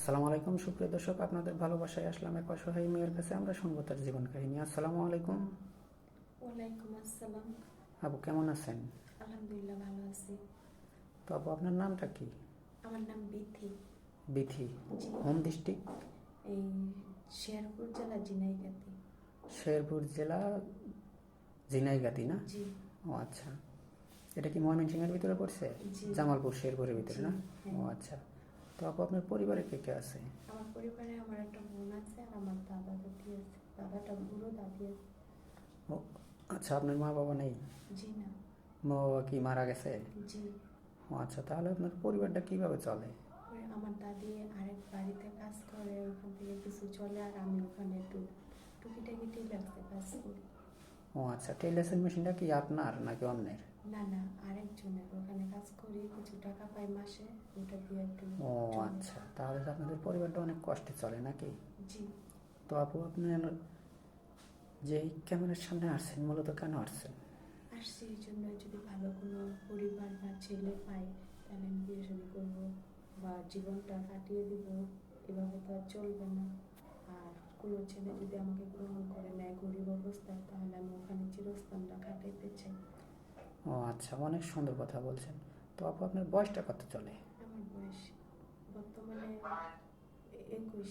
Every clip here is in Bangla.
আসসালামু আলাইকুম সুপ্রিয় দর্শক আপনাদের ভালোবাসায় আসলাম এক অসহায় মেয়ের কাছে আমরা শুনব তার জীবন কাহিনী। আসসালামু আলাইকুম। ওয়ালাইকুম আসসালাম। আবু কেমন আছেন? আলহামদুলিল্লাহ ভালো আছি। তো আপু আপনার নামটা কি? আমার নাম বিথি। বিথি। Home district? এই শেরপুর জেলা জিনাইগাতি শেরপুর জেলা ঝিনাইগাতি না? জি। ও আচ্ছা। এটা কি ময়মনসিংহের ভিতরে পড়ছে? জামালপুর শেরপুরের ভিতরে না? হ্যাঁ। ও আচ্ছা। তো আপু আপনার পরিবারে কে কে আছে? আমার পরিবারে আমার একটা বোন আছে আর আমার দাদা দাদি আছে। দাদাটা বুড়ো দাদি আছে। ও আচ্ছা আপনার মা বাবা নেই? জি না। মা বাবা কি মারা গেছে? জি। ও আচ্ছা তাহলে আপনার পরিবারটা কীভাবে চলে? আমার দাদি আরেক বাড়িতে কাজ করে ওখান থেকে কিছু চলে আর আমি ওখানে একটু টুকিটাকি টেলার্সে কাজ করি। ও আচ্ছা টেলার্সের মেশিনটা কি আপনার নাকি অন্যের? না না আরেকজনের ওখানে কাজ করি কিছু টাকা পাই মাসে ওটা দিয়ে একটু ও আচ্ছা তাহলে তো আপনাদের পরিবারটা অনেক কষ্টে চলে নাকি? জি। তো আপু আপনার যে এই ক্যামেরার সামনে আসছেন মূলত কেন আসছেন? আসছি এই জন্য যদি ভালো কোনো পরিবার বা ছেলে পাই তাহলে আমি বিয়ে শাদী করব বা জীবনটা কাটিয়ে দিব এভাবে তো আর চলবে না। আর কোনো ছেলে যদি আমাকে গ্রহণ করে নেয় গরিব অবস্থায় তাহলে আমি ওখানে চিরস্থানটা কাটাইতে চাই। ও আচ্ছা অনেক সুন্দর কথা বলছেন। তো আপু আপনার বয়সটা কত চলে? আমার বয়স বর্তমানে একুশ।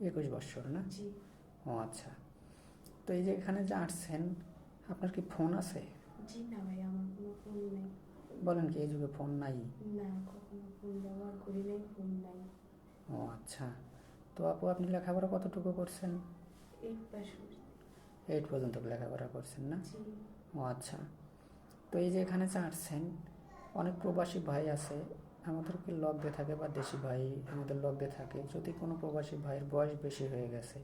একুশ বছর না? জি। ও আচ্ছা। তো এই যে এখানে যে আসছেন আপনার কি ফোন আছে? জি না ভাই আমার কোনো ফোন নেই। বলেন কি এই যুগে ফোন নাই? না কখনো ফোন ব্যবহার করি নাই ফোন নাই। ও আচ্ছা। তো আপু আপনি লেখাপড়া কতটুকু করছেন? এইট পাস এইট পর্যন্ত লেখাপড়া করছেন না? ও আচ্ছা। তো এই যে এখানে আসছেন অনেক প্রবাসী ভাই আছে আমাদেরকে লক দিয়ে থাকে বা দেশি ভাই আমাদের লক দিয়ে থাকে। যদি কোনো প্রবাসী ভাইয়ের বয়স বেশি হয়ে গেছে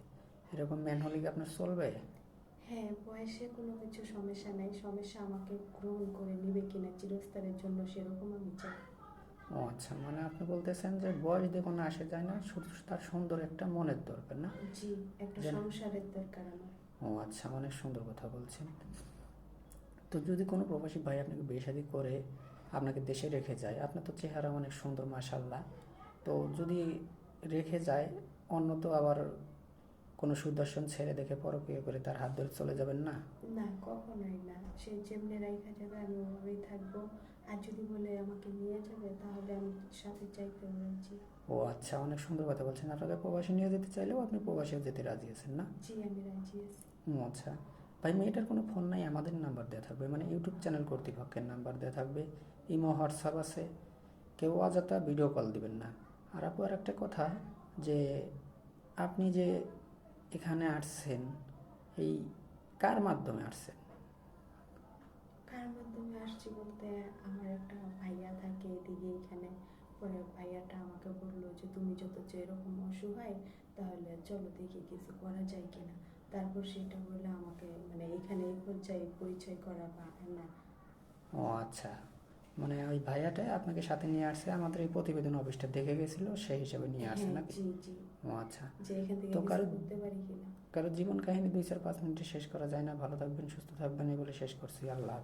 এরকম ম্যান হলে কি আপনার চলবে? হ্যাঁ বয়সে কোনো কিছু সমস্যা নাই। সমস্যা আমাকে গ্রহণ করে নিবে কিনা চিরস্থানের জন্য সেরকম আমি চাই। ও আচ্ছা মানে আপনি বলতেছেন যে বয়স দিয়ে কোনো আসে যায় না শুধু তার সুন্দর একটা মনের দরকার না? জি একটা সংসারের দরকার আমার। ও আচ্ছা অনেক সুন্দর কথা বলছেন। তো যদি কোনো প্রবাসী ভাই আপনাকে বিয়ে করে আপনাকে দেশে রেখে যায় আপনার তো চেহারা অনেক সুন্দর মাসাল্লাহ তো যদি রেখে যায় অন্য তো আবার কোনো সুদর্শন ছেলে দেখে পরকীয় করে তার হাত ধরে চলে যাবেন না? না কখনোই না। সে যেমনি রাইখা যাবে আমি ওভাবেই থাকব। আর যদি বলে আমাকে নিয়ে যাবে তাহলে আমি সাথে চাইতে রাজি ও আচ্ছা অনেক সুন্দর কথা বলছেন। আপনাকে প্রবাসী নিয়ে যেতে চাইলেও আপনি প্রবাসীও যেতে রাজি আছেন না? জি আমি রাজি আছি। ও আচ্ছা। ভাই মেয়েটার কোনো ফোন নাই, আমাদের নাম্বার দেওয়া থাকবে। মানে ইউটিউব চ্যানেল কর্তৃপক্ষের নাম্বার দেওয়া থাকবে। ইমো, হোয়াটসঅ্যাপ আছে। কেউ অযথা ভিডিও কল দিবেন না। আর আপু আর একটা কথা যে, আপনি যে এখানে আসছেন, এই কার মাধ্যমে আসছেন? কার মাধ্যমে আসছি বলতে আমার একটা ভাইয়া থাকে এদিকে এখানে। পরে ভাইয়াটা আমাকে বলল যে, তুমি যত এরকম অসহায়, তাহলে চলো দেখি কিছু করা যায় কিনা। তারপর সেটা বলে আমাকে মানে এখানে এই পর্যায়ে পরিচয় করা বা না ও আচ্ছা। মানে ওই ভাইয়াটাই আপনাকে সাথে নিয়ে আসছে আমাদের এই প্রতিবেদন অফিসটা দেখে গেছিল সেই হিসাবে নিয়ে আসছে না নাকি? ও আচ্ছা। তো কারো- কারও জীবন কাহিনী দুই চার পাঁচ মিনিটে শেষ করা যায় না। ভালো থাকবেন সুস্থ থাকবেন এগুলো শেষ করছি। আল্লাহ।